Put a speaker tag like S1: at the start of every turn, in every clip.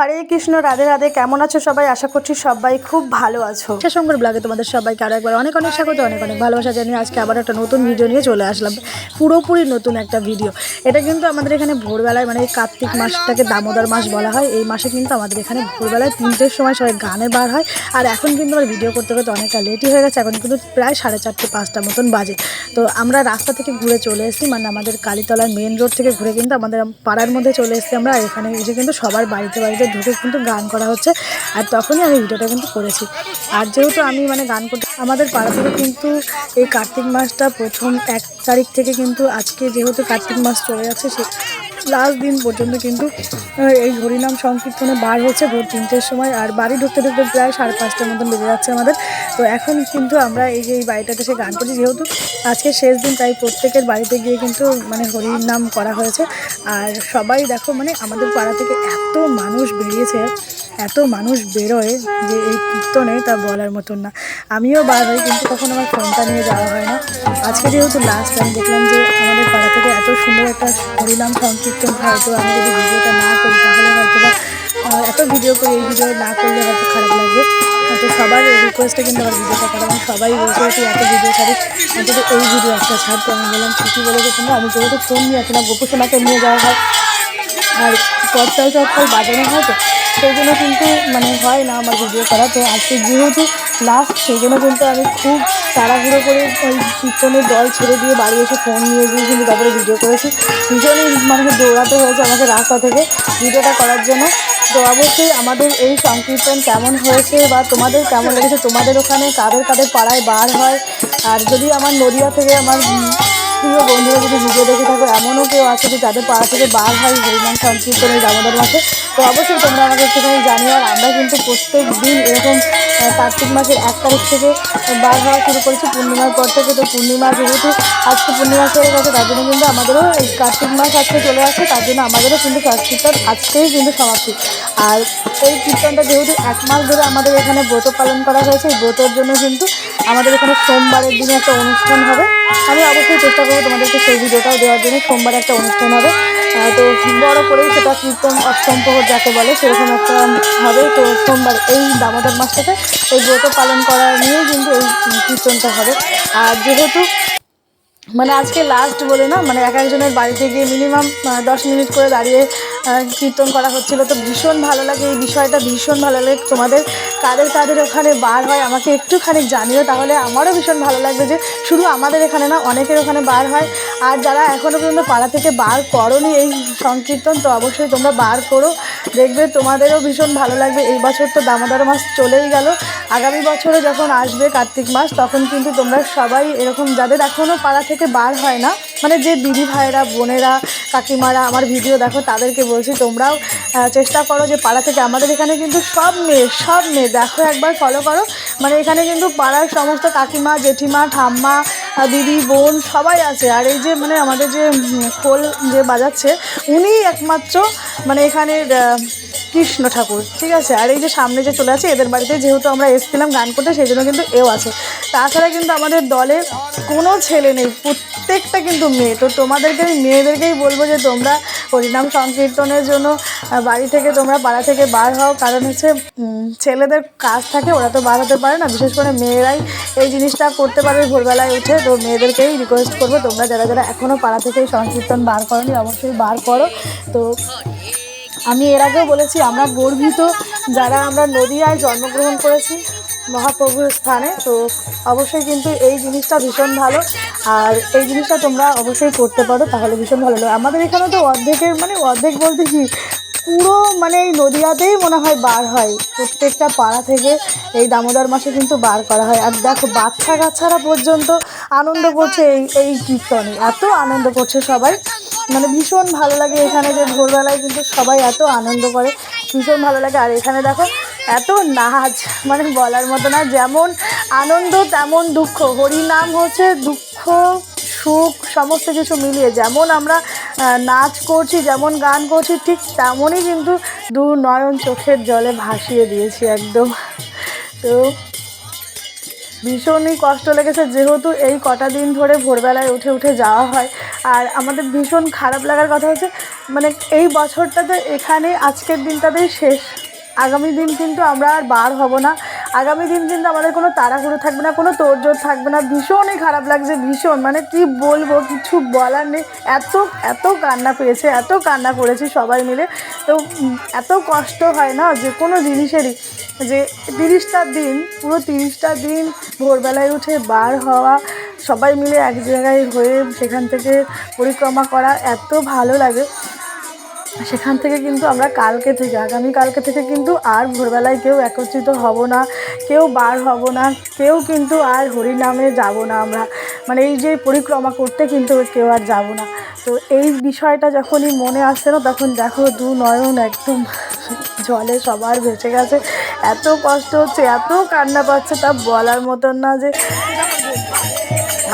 S1: হরে কৃষ্ণ, রাধে রাধে। কেমন আছো সবাই? আশা করছি সবাই খুব ভালো আছো। সঙ্গর ব্লগে তোমাদের সবাইকে আরও একবার অনেক অনেক স্বাগত, অনেক অনেক ভালোবাসা জানিয়ে আজকে আবার একটা নতুন ভিডিও নিয়ে চলে আসলাম। পুরোপুরি নতুন একটা ভিডিও এটা কিন্তু আমাদের এখানে ভোরবেলায় মানে কার্তিক মাসটাকে দামোদর মাস বলা হয়। এই মাসে কিন্তু আমাদের এখানে ভোরবেলায় তিনটের সময় সবাই গানে বার হয়। আর এখন কিন্তু আমার ভিডিও করতে করতে অনেকটা লেটই হয়ে গেছে। এখন কিন্তু প্রায় সাড়ে চারটে, পাঁচটা মতন বাজে। তো আমরা রাস্তা থেকে ঘুরে চলে এসেছি। মানে আমাদের কালীতলার মেন রোড থেকে ঘুরে কিন্তু আমাদের পাড়ার মধ্যে চলে এসেছি আমরা। এখানে এসে কিন্তু সবার বাড়িতে বাড়িতে ঢুকে কিন্তু গান করা হচ্ছে, আর তখনই আমি ভিডিওটা কিন্তু করেছি। আর যেহেতু আমি মানে গান করতে, আমাদের পাড়া থেকে কিন্তু এই কার্তিক মাসটা প্রথম এক তারিখ থেকে কিন্তু আজকে যেহেতু কার্তিক মাস চলে যাচ্ছে, সে লাস্ট দিন পর্যন্ত কিন্তু এই হরিনাম সংকীর্তনে বার হচ্ছে ভোর তিনটের সময়, আর বাড়ি ঢুকতে ঢুকতে প্রায় সাড়ে পাঁচটার মতন বেজে যাচ্ছে আমাদের। তো এখন কিন্তু আমরা এই যে এই বাড়িটাতে সে গান করছি, যেহেতু আজকে শেষ দিন, তাই প্রত্যেকের বাড়িতে গিয়ে কিন্তু মানে হরিনাম করা হয়েছে। আর সবাই দেখো মানে আমাদের পাড়া থেকে এত মানুষ বেরিয়েছে এত মানুষ বেরোয় যে এই কীর্তনে তা বলার মতন না। আমিও বার হই, কিন্তু তখন আমার ফোনটা নিয়ে যাওয়া হয় না। আজকে যেহেতু লাস্ট আমি দেখলাম যে আমাদের পাড়া থেকে এত সুন্দর একটা হরিনাম সংকীর্তন হয়তো আমি যদি ভিডিওটা না করি, তাহলে হয়তো বা এত ভিডিও করে, এই ভিডিও না করলে হয়তো খারাপ লাগবে। তো সবার রিকোয়েস্টে কিন্তু আমার ভিডিওটা করা এবং সবাই বলছে তুই এত ভিডিও ছাড়িস, অন্তত এই ভিডিও একটা ছাড়। তো আমি বললাম, ঠিকই বলেছ তোমরা। আমি যেহেতু ফোন নিয়ে আসি না, গোপুসোনাকে নিয়ে যাওয়া হয়। আর চটকাল চটকাল বাজানো হয় তো। সেই জন্য কিন্তু মানে হয় না আমার ভিডিও করা। তো আজকে যেহেতু লাস্ট সেই জন্য কিন্তু আমি খুব তাড়াহুড়ো করে ওই কীর্তনের দল ছেড়ে দিয়ে বাড়ি এসে ফোন নিয়ে গিয়ে কিন্তু তারপরে ভিডিও করেছি। ভীষণই মানে দৌড়াতে হয়েছে আমাকে রাস্তা থেকে ভিডিওটা করার জন্য। তো অবশ্যই আমাদের এই সংকীর্তন কেমন হয়েছে বা তোমাদের কেমন লেগেছে, তোমাদের ওখানে কাদের কাদের পাড়ায় বার হয়? আর যদি আমার নদিয়া থেকে আমার প্রিয় বন্ধুরা, যদি ভিডিও দেখে থাকো, এমনও কেউ আছে যে যাদের পাড়া থেকে বার হয়, হরিনাম সংকীর্তন এই দামোদর মাসে, তো অবশ্যই তোমরা আমাকে একটুখানি জানিও। আর আমরা কিন্তু প্রত্যেক দিন এরকম কার্তিক মাসের এক তারিখ থেকে বার হওয়া শুরু করেছি, পূর্ণিমার পর থেকে তো পূর্ণিমা যেহেতু আজকে পূর্ণিমা চলে গেছে, তার জন্য কিন্তু আমাদেরও এই কার্তিক মাস আজকে চলে আসছে, তার জন্য আমাদেরও কিন্তু সংকীর্তন আজকেই কিন্তু সমাপ্তি। আর এই কীর্তনটা যেহেতু এক মাস ধরে আমাদের এখানে ব্রত পালন করা হয়েছে, এই ব্রতের জন্য কিন্তু আমাদের এখানে সোমবারের দিনে একটা অনুষ্ঠান হবে। আমি অবশ্যই চেষ্টা করব তোমাদেরকে সেই ভিডিওটাও দেওয়ার জন্য। সোমবার একটা অনুষ্ঠান হবে। তো বড় করেই সেটা কীর্তন অষ্টম প্রহর যাকে বলে, সেরকম একটা হবে। তো সোমবার এই দামোদর মাস থেকে এই ব্রত পালন করা নিয়েই কিন্তু এই কীর্তনটা হবে। আর যেহেতু মানে আজকে লাস্ট বলে না মানে এক একজনের বাড়িতে গিয়ে মিনিমাম দশ মিনিট করে দাঁড়িয়ে কীর্তন করা হচ্ছিল। তো ভীষণ ভালো লাগে এই বিষয়টা, ভীষণ ভালো লাগে। তোমাদের কাদের কাদের ওখানে বার হয় আমাকে একটুখানি জানিও, তাহলে আমারও ভীষণ ভালো লাগবে যে শুধু আমাদের এখানে না, অনেকের ওখানে বার হয়। আর যারা এখনও পর্যন্ত পাড়া থেকে বার করনি এই সংকীর্তন, তো অবশ্যই তোমরা বার করো। দেখবে তোমাদেরও ভীষণ ভালো লাগবে। এই বছর তো দামোদর মাস চলেই গেল। আগামী বছরে যখন আসবে কার্তিক মাস, তখন কিন্তু তোমরা সবাই এরকম যাদের এখনও পাড়া থেকে বার হয় না মানে যে দিদি ভাইরা বোনেরা, কাকিমারা, আমার ভিডিও দেখো, তাদেরকে বলছি, তোমরাও চেষ্টা করো যে পাড়া থেকে আমাদের এখানে কিন্তু সব মেয়ে সব মেয়ে, দেখো একবার ফলো করো। মানে এখানে কিন্তু পাড়ার সমস্ত কাকিমা, জেঠিমা, ঠাম্মা দিদি, বোন সবাই আছে। আর এই যে মানে আমাদের যে খোল যে বাজাচ্ছে, উনিই একমাত্র মানে এখানের কৃষ্ণ ঠাকুর, ঠিক আছে? আর এই যে সামনে যে চলে আছে, এদের বাড়িতে যেহেতু আমরা এসেছিলাম গান করতে, সেই জন্য কিন্তু এও আছে। তাছাড়া কিন্তু আমাদের দলে কোনো ছেলে নেই, প্রত্যেকটা কিন্তু মেয়ে। তো তোমাদেরকে, আমি মেয়েদেরকেই বলব যে তোমরা হরিনাম সংকীর্তনের জন্য বাড়ি থেকে তোমরা পাড়া থেকে বার হও। কারণ হচ্ছে ছেলেদের কাজ থাকে, ওরা তো বার হতে পারে না। বিশেষ করে মেয়েরাই এই জিনিসটা করতে পারবে ভোরবেলায় উঠে। তো মেয়েদেরকেই রিকোয়েস্ট করব, তোমরা যারা যারা এখনও পাড়া থেকে সংকীর্তন বার করনি, অবশ্যই বার করো। তো আমি এর আগেও বলেছি, আমরা গর্বিত যারা আমরা নদিয়ায় জন্মগ্রহণ করেছি, মহাপ্রভুর স্থানে। তো অবশ্যই কিন্তু এই জিনিসটা ভীষণ ভালো। আর এই জিনিসটা তোমরা অবশ্যই করতে পারো, তাহলে ভীষণ ভালো লাগে। আমাদের এখানে তো অর্ধেকের মানে অর্ধেক বলতে কি, পুরো মানে এই নদিয়াতেই মনে হয় বার হয়। প্রত্যেকটা পাড়া থেকে এই দামোদর মাসে কিন্তু বার করা হয়। আর দেখো, বাচ্চা কাচ্চারা পর্যন্ত আনন্দ করছে এই এই কীর্তনে। এত আনন্দ করছে সবাই। মানে ভীষণ ভালো লাগে এখানে যে ভোরবেলায় কিন্তু সবাই এত আনন্দ করে, ভীষণ ভালো লাগে। আর এখানে দেখো, এত নাচ মানে বলার মতো না, যেমন আনন্দ তেমন দুঃখ। হরিনাম হচ্ছে দুঃখ, সুখ, সমস্ত কিছু মিলিয়ে। যেমন আমরা নাচ করছি, যেমন গান করছি, ঠিক তেমনই কিন্তু দু নয়ন চোখের জলে ভাসিয়ে দিয়েছি একদম। তো ভীষণই কষ্ট লেগেছে, যেহেতু এই কটা দিন ধরে ভোরবেলায় উঠে উঠে যাওয়া হয় আর আমাদের ভীষণ খারাপ লাগার কথা হচ্ছে মানে এই বছরটাতে এখানে আজকের দিনটাতেই শেষ। আগামী দিন কিন্তু আমরা আর বার হব না। আগামী দিন কিন্তু আমাদের কোনো তাড়াহুড়ো থাকবে না, কোনো তোড়জোড় থাকবে না। ভীষণই খারাপ লাগছে, ভীষণ। মানে কি বলব, কিছু বলার নেই। এত এত কান্না পেয়েছে, এত কান্না করেছি সবাই মিলে। তো এত কষ্ট হয় না যে কোনো জিনিসেরই, যে তিরিশটা দিন, পুরো তিরিশটা দিন ভোরবেলায় উঠে বার হওয়া সবাই মিলে এক জায়গায় হয়ে সেখান থেকে পরিক্রমা করা এত ভালো লাগে। সেখান থেকে কিন্তু আমরা কালকে থেকে আগামী কালকে থেকে কিন্তু আর ভোরবেলায় কেউ একত্রিত হব না, কেউ বার হব না, কেউ কিন্তু আর হরিনামে যাব না আমরা। মানে এই যে পরিক্রমা করতে কিন্তু কেউ আর যাব না। তো এই বিষয়টা যখনই মনে আসছে না, তখন দেখো দু নয়ন একদম জলে সবার ভেসে গেছে। এত কষ্ট হচ্ছে, এত কান্না পাচ্ছে, তা বলার মতন না যে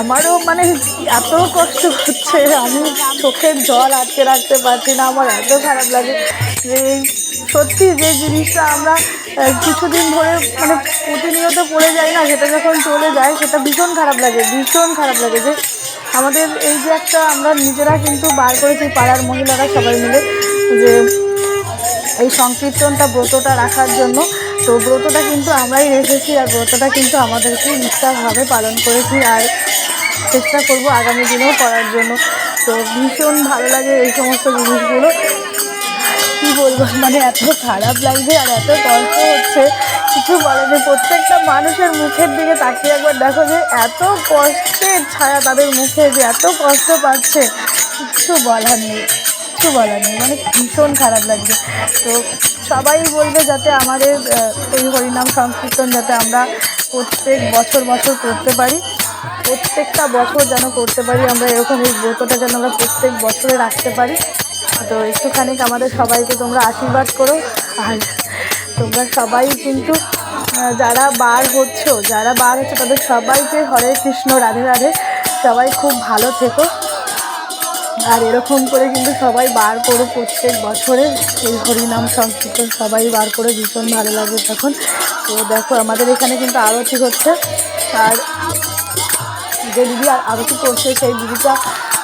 S1: আমারও মানে এত কষ্ট হচ্ছে, আমি চোখের জল আটকে রাখতে পারছি না, আমার এত খারাপ লাগে। যে সত্যি যে জিনিসটা আমরা কিছুদিন ধরে মানে প্রতিনিয়ত পড়ে যাই না, সেটা যখন চলে যায়, সেটা ভীষণ খারাপ লাগে, ভীষণ খারাপ লাগে যে আমাদের এই যে একটা আমরা নিজেরা কিন্তু বার করেছি, পাড়ার মহিলারা সবাই মিলে, যে এই সংকীর্তনটা ব্রতটা রাখার জন্য। তো ব্রতটা কিন্তু আমরাই রেখেছি, আর ব্রতটা কিন্তু আমাদেরকে নিষ্ঠাভাবে পালন করেছি। আর চেষ্টা করব আগামী দিনেও করার জন্য। তো ভীষণ ভালো লাগে এই সমস্ত জিনিসগুলো। কী বলব মানে এত খারাপ লাগছে আর এত কষ্ট হচ্ছে। কিছু বলে যে প্রত্যেকটা মানুষের মুখের দিকে তাকিয়ে একবার দেখো যে এত কষ্টের ছায়া তাদের মুখে যে এত কষ্ট পাচ্ছে। কিছু বলার নেই, কিছু বলার নেই মানে ভীষণ খারাপ লাগছে। তো সবাই বলবে যাতে আমাদের এই হরিনাম সংকীর্তন যাতে আমরা প্রত্যেক বছর বছর করতে পারি। প্রত্যেকটা বছর যেন করতে পারি, আমরা এরকম এই ব্রতটা যেন আমরা প্রত্যেক বছরে রাখতে পারি। তো একটুখানি আমাদের সবাইকে তোমরা আশীর্বাদ করো। আর তোমরা সবাই কিন্তু যারা বার হচ্ছ, যারা বার হচ্ছে, তাদের সবাইকে হরে কৃষ্ণ, রাধে রাধে। সবাই খুব ভালো থেকো। আর এরকম করে কিন্তু সবাই বার করো প্রত্যেক বছরে। এই হরিনাম সংকীর্তন সবাই বার করে, ভীষণ ভালো লাগে তখন। তো দেখো, আমাদের এখানে কিন্তু আরতি হচ্ছে। আর যে দিদি আর আরতি করছে সেই দিদিটা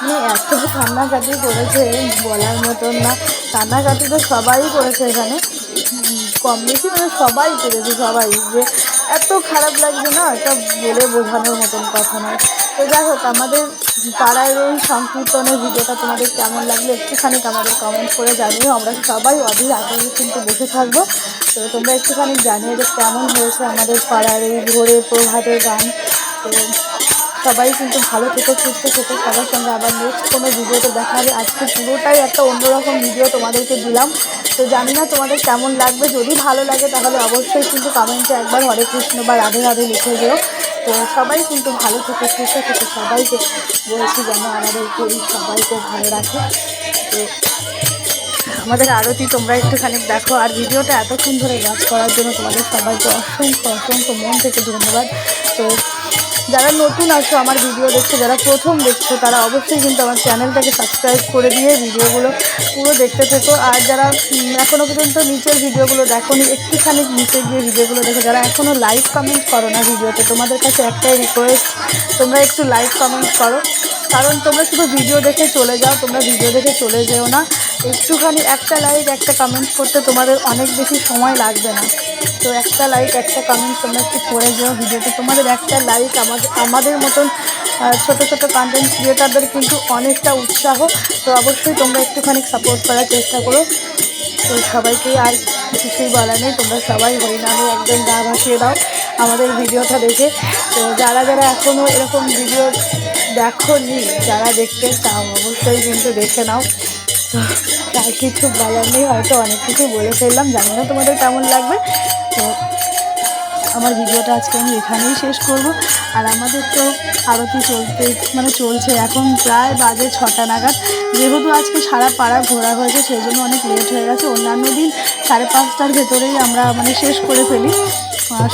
S1: মানে এত কান্নাকাটি করেছে বলার মতন না। কান্নাকাটি তো সবাই করেছে এখানে। কম বেশি মানে সবাই করেছে, সবাই। যে এত খারাপ লাগছে না, এটা বলে বোঝানোর মতন কথা নয়। তো যাই হোক, আমাদের পাড়ার এই সংকীর্তনের ভিডিওটা তোমাদের কেমন লাগল একটুখানি আমাদের কমেন্ট করে জানিও। আমরা সবাই অধীর আগ্রহে কিন্তু বসে থাকব। তো তোমরা একটুখানি জানিয়ে যে কেমন হয়েছে আমাদের পাড়ার এই ভোরে প্রভাতের গান। তো সবাই কিন্তু ভালো থেকো, সুস্থ থেকো, সবার সঙ্গে আবার নেক্সট কোনো ভিডিওতে দেখা হবে। আজকে পুরোটাই একটা অন্যরকম ভিডিও তোমাদেরকে দিলাম। তো জানি না তোমাদের কেমন লাগবে। যদি ভালো লাগে তাহলে অবশ্যই কিন্তু কমেন্টে একবার হরে কৃষ্ণ বা রাধে রাধে লিখে যেও। তো সবাই কিন্তু ভালো থেকে, সুস্থ থেকে, সবাইকে বলছি যেন আমাদের এই সবাইকে ভালো রাখে। তো আমাদের আরতি তোমরা একটুখানি দেখো। আর ভিডিওটা এতক্ষণ ধরে ওয়াচ করার জন্য তোমাদের সবাইকে অসংখ্য অসংখ্য মন থেকে ধন্যবাদ। তো যারা নতুন আছো, আমার ভিডিও দেখছ, যারা প্রথম দেখছ, তারা অবশ্যই কিন্তু আমার চ্যানেলটাকে সাবস্ক্রাইব করে দিয়ে ভিডিওগুলো পুরো দেখতে থেকো। আর যারা এখনও পর্যন্ত নিচের ভিডিওগুলো দেখোনি, একটুখানি নিচে গিয়ে ভিডিওগুলো দেখো। যারা এখনও লাইভ কমেন্ট করো না ভিডিওতে তোমাদের কাছে একটাই রিকোয়েস্ট তোমরা একটু লাইভ কমেন্ট করো। কারণ তোমরা শুধু ভিডিও দেখে চলে যাও, তোমরা ভিডিও দেখে চলে যেও না। একটুখানি একটা লাইক একটা কমেন্ট করতে তোমাদের অনেক বেশি সময় লাগবে না। তো একটা লাইক একটা কমেন্ট তোমরা একটু করে যেও ভিডিওতে তোমাদের একটা লাইক আমাদের আমাদের মতন ছোট ছোট কন্টেন্ট ক্রিয়েটারদের কিন্তু অনেকটা উৎসাহ। তো অবশ্যই তোমরা একটুখানি সাপোর্ট করার চেষ্টা করো। তো সবাইকে আর কিছুই বলার নেই, তোমরা সবাই হরিনামে একদম গা ভাসিয়ে দাও আমাদের ভিডিওটা দেখে। তো যারা যারা এখনও এরকম ভিডিও দেখো নি যারা দেখতে চাও, অবশ্যই কিন্তু দেখে নাও। তো আর কিছু বলার নেই, হয়তো অনেক কিছু বলে ফেললাম, জানি না তোমাদের কেমন লাগবে। তো আমার ভিডিওটা আজকে আমি এখানেই শেষ করব। আর আমাদের তো আরতি চলতে মানে চলছে এখন প্রায় বাজে ছটা নাগাদ। যেহেতু আজকে সারা পাড়া ঘোরা হয়েছে, সেই জন্য অনেক লেট হয়ে গেছে। অন্যান্য দিন সাড়ে পাঁচটার ভেতরেই আমরা মানে শেষ করে ফেলি।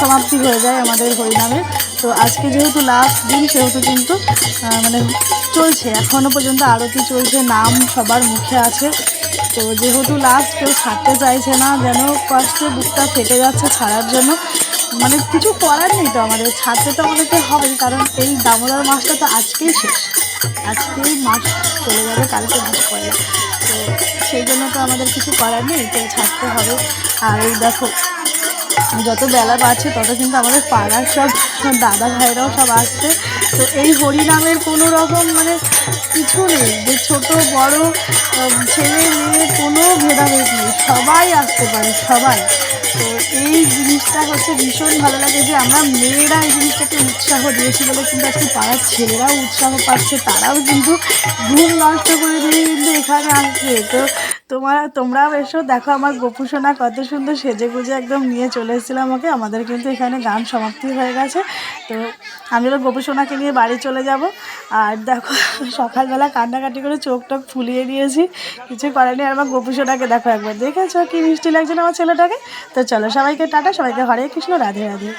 S1: সমাপ্তি হয়ে যায় আমাদের হরিনামের তো আজকে যেহেতু লাস্ট দিন, সেহেতু কিন্তু মানে চলছে। এখনও পর্যন্ত আরতি চলছে, নাম সবার মুখে আছে। তো যেহেতু লাস্ট কেউ ছাড়তে চাইছে না, যেন কষ্টে বুকটা ফেটে যাচ্ছে ছাড়ার জন্য। মানে কিছু করার নেই তো আমাদের, ছাড়তে তো আমাদেরকে হবে কারণ এই দামোদর মাসটা তো আজকেই শেষ। আজকেই মাস চলে যাবে, কালকে মাস পরে তো সেই জন্য তো আমাদের কিছু করার নেই তো ছাড়তে হবে। আর এই দেখো যত বেলা বাড়ছে, তত কিন্তু আমাদের পাড়ার সব দাদা ভাইরাও সব আসছে। তো এই হরিনামের কোনো রকম মানে কিছু নেই। যে ছোট, বড় ছেলে, মেয়ে কোনো ভেদাভেদ নেই। সবাই আসতে পারে, সবাই। তো এই জিনিসটা হচ্ছে ভীষণ ভালো লাগে যে আমরা মেয়েরা এই জিনিসটাকে উৎসাহ দিয়েছি বলে কিন্তু আজকে পাড়ার ছেলেরাও উৎসাহ পাচ্ছে, তারাও কিন্তু ঘুম নষ্ট করে দিয়ে কিন্তু এখানে আসছে। তো তোমার, তোমরাও এসো, দেখো আমার গোপু সোনা কত সুন্দর সেজে গুজে একদম নিয়ে চলে এসেছিলাম ওকে আমাদের কিন্তু এখানে গান সমাপ্তি হয়ে গেছে। তো আমি হলো গোপু সোনাকে নিয়ে বাড়ি চলে যাব। আর দেখো, সকালবেলা কান্নাকাটি করে চোখ টোক ফুলিয়ে দিয়েছি, কিছু করেনি আর আমার গোপু সোনাকে দেখো একবার। দেখেছ কি মিষ্টি লাগছে না আমার ছেলেটাকে? তো চলো সবাইকে টাটা সবাইকে হরে কৃষ্ণ রাধে রাধে।